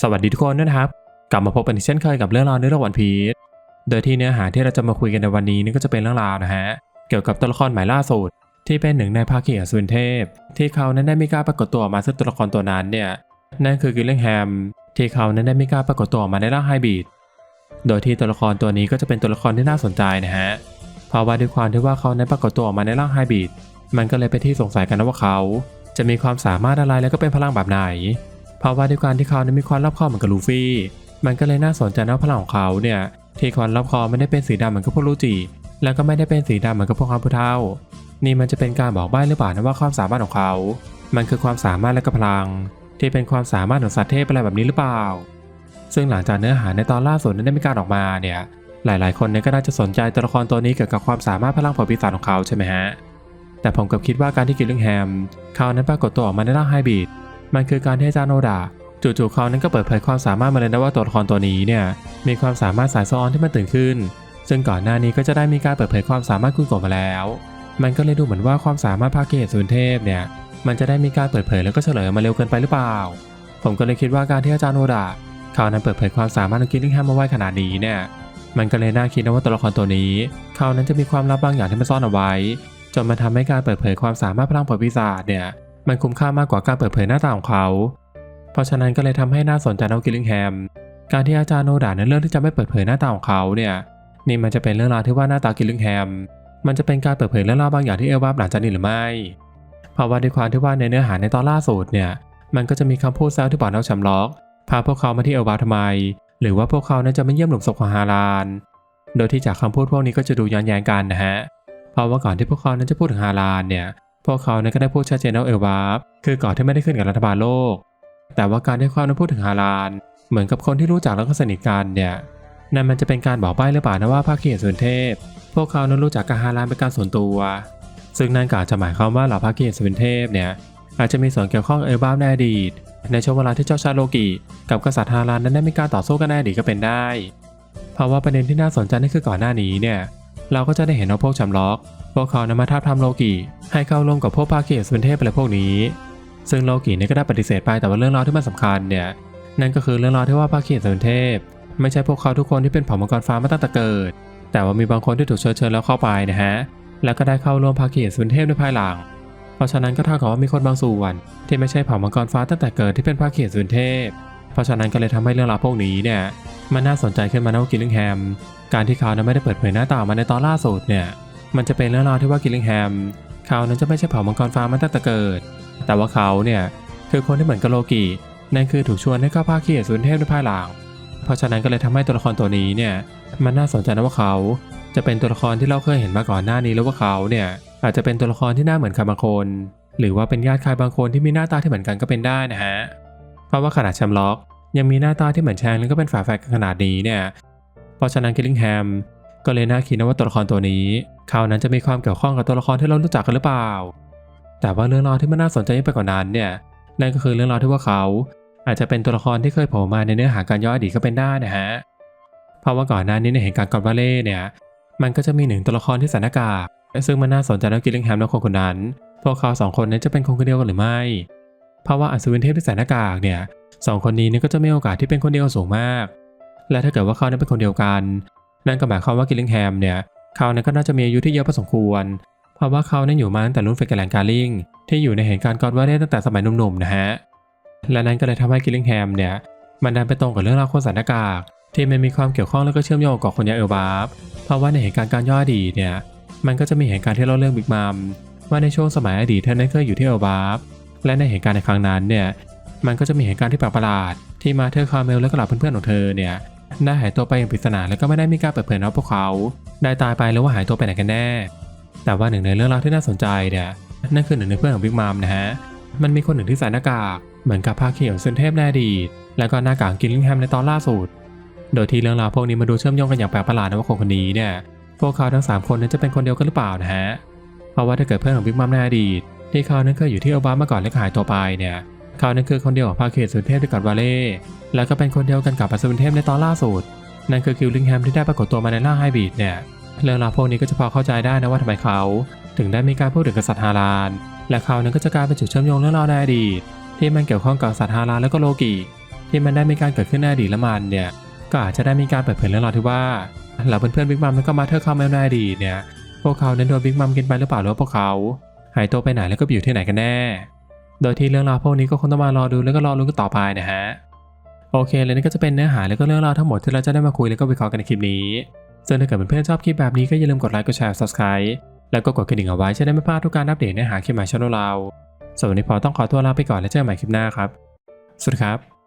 สวัสดีทุกคนด้วยนะครับ กลับมาพบกันอีกเช่นเคยกับเรื่องราวในเรื่องวันพีชโดยที่เนื้อหาที่เราจะมาคุยกันในวันนี้นี่ก็จะเป็นเรื่องราวนะฮะเกี่ยวกับตัวละครหม่ล่าสุดที่เป็นหนึ่งในภาคีอสูรเทพ ที่เขานั้นได้มีการปรากฏตัวออกมาซึ่งตัวละครตัวนั้นเนี่ยนั่นคือกิลเลงแฮมที่เขานั้นได้มีการปรากฏตัวออกมาในร่างไฮบริดโดยที่ตัวละครตัวนี้ก็จะเป็นตัวละครที่น่าสนใจนะฮะเพราะว่าด้วยความที่ว่าเขานั้นปรากฏตัวออกมาในร่างไฮบริดมันก็เลยเป็นที่สงสัยกันนะว่าเขา จะมีความสามารถอะไรแล้วก็เป็นพลังแบบไหน เพราะว่าด้วยการที่เขานั้นมีความรอบคอบเหมือนกับลูฟี่ มันก็เลยน่าสนใจนะว่าพลังของเขาเนี่ยที่ความรอบคอบไม่ได้เป็นสีดำเหมือนกับพวกลูจิ แล้วก็ไม่ได้เป็นสีดำเหมือนกับพวกคำพูเท่า นี่มันจะเป็นการบอกใบ้หรือเปล่านะว่าความสามารถของเขา มันคือความสามารถและก็พลัง ที่เป็นความสามารถของสัตว์เทพอะไรแบบนี้หรือเปล่า ซึ่งหลังจากเนื้อหาในตอนล่าสุดนั้นได้มีการออกมาเนี่ยหลาย ๆ คนเนี่ยก็น่าจะสนใจตัวละครตัวนี้เกี่ยวกับความสามารถพลังผ่าปีศาจของเขาใช่ไหมฮะ แต่ผมกับคิดว่าการที่กิลลิงแฮมเขานั้นปรากฏตัวออกมาในร่างไฮบริด มันคือการที่อาจารย์โนดาจู่ๆเขานั้นก็เปิดเผยความสามารถมาเลยนะว่าตัวละครตัวนี้เนี่ยมีความสามารถสายซ้อนที่มันตื่นขึ้น ซึ่งก่อนหน้านี้ก็จะได้มีการเปิดเผยความสามารถคุณโกมาแล้ว มันก็เลยดูเหมือนว่าความสามารถภาคเกตศูนเทพเนี่ยมันจะได้มีการเปิดเผยแล้วก็เฉลยมาเร็วเกินไปหรือเปล่า ผมก็เลยคิดว่าการที่อาจารย์โนดาเขานั้นเปิดเผยความสามารถของกิลลิงแฮมมาไว้ขนาดนี้เนี่ยมันก็เลยน่าคิดนะว่าตัวละครตัวนี้เขานั้นจะมีความลับบางอย่างที่มันซ่อนเอาไว้จนมันทำให้การเปิดเผยความสามารถพลังผลปีศาจเนี่ย มันคุ้มค่ามากกว่าการเปิดเผยหน้าตาของเขา เพราะฉะนั้นก็เลยทำให้น่าสนใจเอกิลลิงแฮม การที่อาจารย์โนดาในเรื่องที่จะไม่เปิดเผยหน้าตาของเขาเนี่ยนี่มันจะเป็นเรื่องราวที่ว่าหน้าตากิลลิงแฮม มันจะเป็นการเปิดเผยเรื่องราวบางอย่างที่เอลวาบหลังจากนี้หรือไม่ เพราะว่าด้วยความที่ว่าในเนื้อหาในตอนล่าสุดเนี่ยมันก็จะมีคำพูดแซวที่บอกนักชำล็อกพาพวกเขามาที่เอลวาทำไม หรือว่าพวกเขานั้นจะไม่เยี่ยมหลุมศพของฮาราน โดยที่จากคำพูดพวกนี้ก็จะดูย้อนแย้งกันนะฮะ เพราะว่าก่อนที่พวกเขานั้นจะพูดถึงฮารานเนี่ย พวกเขานั้นก็ได้พูดชัดเจนว่าเอลวาฟคือก่อนที่ไม่ได้ขึ้นกับรัฐบาลโลก แต่ว่าการที่เขานั้นพูดถึงฮาราน เหมือนกับคนที่รู้จักแล้วก็สนิทกันเนี่ยนั่นมันจะเป็นการบอกใบ้หรือเปล่านะว่าภาคีส่วนเทพ พวกเขานั้นรู้จักกับฮารานเป็นการส่วนตัว ซึ่งนั่นก็อาจจะหมายความว่าเหล่าภาคีส่วนเทพเนี่ยอาจจะมีส่วนเกี่ยวข้องกับเอลวาฟในอดีต ในช่วงเวลาที่เจ้าชาโลกิกับกษัตริย์ฮารานนั้นได้มีการต่อสู้กันในอดีตก็เป็นได้ เพราะว่าประเด็นที่น่าสนใจนั่นคือก่อนหน้านี้เนี่ย เราก็จะได้เห็นว่าพวกชำล็อก พวกเขานำมาท้าบทามโลกิ ให้เข้าร่วมกับพวกภาคีสุนเทพอะไรพวกนี้ ซึ่งโลกิเนี่ยก็ได้ปฏิเสธไปแต่ว่าเรื่องราวที่มันสำคัญเนี่ยนั่นก็คือเรื่องราวที่ว่าภาคีสุนเทพ ไม่ใช่พวกเขาทุกคนที่เป็นเผ่ามังกรฟ้ามาตั้งแต่เกิด แต่ว่ามีบางคนที่ถูกเชิญเชิญแล้วเข้าไปนะฮะแล้วก็ได้เข้าร่วมภาคีสุนเทพในภายหลัง เพราะฉะนั้นก็เท่ากับว่ามีคนบางส่วน ที่ไม่ใช่เผ่ามังกรฟ้าตั้งแต่เกิดที่เป็นภาคีสุนเทพ เพราะฉะนั้นก็เลยทำให้เรื่องราวพวกนี้เนี่ย มันน่าสนใจขึ้นมานะว่ากิลลิงแฮม การที่เขานั้นไม่ได้เปิดเผยหน้าตาออกมาในตอนล่าสุดเนี่ย มันจะเป็นเรื่องราวที่ว่ากิลลิงแฮม เขานั้นจะไม่ใช่เผ่ามังกรฟ้ามาตั้งแต่เกิด แต่ว่าเขาเนี่ยคือคนที่เหมือนกับโลกิ นั่นคือถูกชวนให้เข้าภาคเขียสุนเทพในภายหลัง เพราะฉะนั้นก็เลยทำให้ตัวละครตัวนี้เนี่ย มันน่าสนใจนะว่าเขา จะเป็นตัวละครที่เราเคยเห็นมาก่อนหน้านี้แล้วว่าเขาเนี่ยอาจจะเป็นตัวละครที่หน้าเหมือนใครบางคน หรือว่าเป็นญาติใครบางคนที่มีหน้าตาที่เหมือนกันก็เป็นได้นะฮะ เพราะว่าขนาดแชมล็อก ยังมีหน้าตาที่เหมือนแชงแล้วก็เป็นฝาแฝดกันขนาดนี้เนี่ย เพราะฉะนั้นกิลลิงแฮมก็เลยน่าคิดนะว่าตัวละครตัวนี้เขานั้นจะมีความเกี่ยวข้องกับตัวละครที่เรารู้จักกันหรือเปล่า แต่ว่าเรื่องราวที่มันน่าสนใจยิ่งไปกว่านั้นเนี่ยนั่นก็คือเรื่องราวที่ว่าเขา อาจจะเป็นตัวละครที่เคยโผล่มาในเนื้อหาการย่อนอดีตก็เป็นได้นะฮะ เพราะว่าก่อนหน้านี้ในเหตุการณ์กอดวาเล่เนี่ย มันก็จะมีหนึ่งตัวละครที่ส่หน้ากากซึ่งมันน่าสนใจนะกิลลิงแฮมและคนคนนั้น พวกเขาสองคนนั้นจะเป็นคนคนเดียวกันหรือไม่ เพราะว่าอัศวินเทพที่ส่หน้ากาเนี่ย สองคนนี้เนี่ยก็จะมีโอกาสที่เป็นคนเดียวสูงมาก และถ้าเกิดว่าเขานั้นเป็นคนเดียวกัน นั่นก็หมายความว่ากิลลิงแฮมเนี่ยเขานั้นก็น่าจะมีอายุที่เยอะพอสมควร เพราะว่าเขานั้นอยู่มาตั้งแต่รุ่นเฟกแลนการลิงที่อยู่ในเหตุการณ์กอดว่าได้ตั้งแต่สมัยหนุ่มๆนะฮะ และนั่นก็เลยทำให้กิลลิงแฮมเนี่ยมันดันไปตรงกับเรื่องราวคนส่หน้ากากที่มันมีความเกี่ยวข้องแล้วก็เชื่อมโยงกับคนยาเอลบาฟเพราะว่าในเหตุการณ์การย่ออดีตเนี่ยมันก็จะมีเหตุการณ์ที่เล่าเรื่องบิ๊กมัมว่าในช่วงสมัยอดีตเธอนั้นเคยอยู่ที่เอลบาฟและในเหตุการณ์ในครั้งนั้นเนี่ย มันก็จะมีเหตุการณ์ที่แปลกประหลาด ที่มาเธอคาร์เมลและก็เหล่าเพื่อนๆของเธอเนี่ยได้หายตัวไปอย่างปริศนาแล้วก็ไม่ได้มีการเปิดเผยว่าพวกเขา ได้ตายไปหรือว่าหายตัวไปไหนกันแน่ แต่ว่าหนึ่งในเรื่องราวที่น่าสนใจเนี่ยนั่นคือหนึ่งในเพื่อนของบิ๊กมัมนะฮะมันมีคนหนึ่งที่ใส่หน้ากากเหมือนกับภาคีของเซนเทพในอดีตแล้วก็หน้ากากกิลลิงแฮมในตอนล่าสุด โดยที่เรื่องราวพวกนี้มาดูเชื่อมโยงกันอย่างแปลกประหลาดนะว่าคนคนนี้เนี่ยพวกเขาทั้งสามคนนั้นจะเป็นคนเดียวกันหรือเปล่านะฮะ เพราะว่าถ้าเกิดเพื่อนของบิ๊กมัมในอดีตที่เขานั้นเคยอยู่ที่โอบามาก่อนและหายตัวไปเนี่ย เขานั้นคือคนเดียวกับภาคีสุเทพด้วยกับวาเล่แล้วก็เป็นคนเดียวกันกับปัสวินเทพในตอนล่าสุด นั่นคือกิลลิงแฮมที่ได้ปรากฏตัวมาในร่าไฮบริดเนี่ยเรื่องราวพวกนี้ก็จะพอเข้าใจได้นะว่าทำไมเขา ถึงได้มีการพูดถึงกษัตริย์ฮาราน และเขานั้นก็จะกลายเป็นจุดเชื่อมโยงเรื่องราวในอดีตที่มันเกี่ยวข้องกับกษัตริย์ฮารานและก็โลกิที่มันได้มีการเกิดขึ้นในอดีตละมันเนี่ยก็อาจจะได้มีการเปิดเผยเรื่องราวที่ว่าเหล่าเพื่อนๆบิ๊กมัมแล้วก็มาเธอเข้ามาในอดีตเนี่ยพวกเขานั้นโดนบิ๊กมัมกินไปหรือเปล่าหรือว่าพวกเขา หายตัวไปไหนแล้วก็ไปอยู่ที่ไหนกันแน่ โดยที่เรื่องราวพวกนี้ก็คงต้องมารอดูแล้วก็รอลุ้นกันต่อไปนะฮะ โอเคเลยนี่ก็จะเป็นเนื้อหาแล้วก็เรื่องราวทั้งหมดที่เราจะได้มาคุยแล้วก็วิเคราะห์กันในคลิปนี้ซึ่งถ้าเกิดเพื่อนๆชอบคลิปแบบนี้ก็อย่าลืมกดไลค์กดแชร์ subscribe แล้วก็กดกระดิ่งเอาไว้จะได้ไม่พลาดทุกการอัปเดตเนื้อหาคลิปใหม่ช่องเราส่วนวันนี้พอต้องขอตัวลาไปก่อนแล้วเจอกันใหม่คลิปหน้าครับ สวัสดีครับ